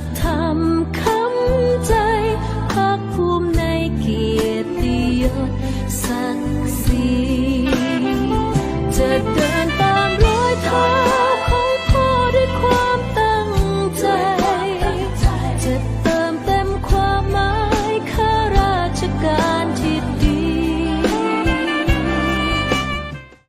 กธรรมคำใจภาคภูมิในเกียรติยศ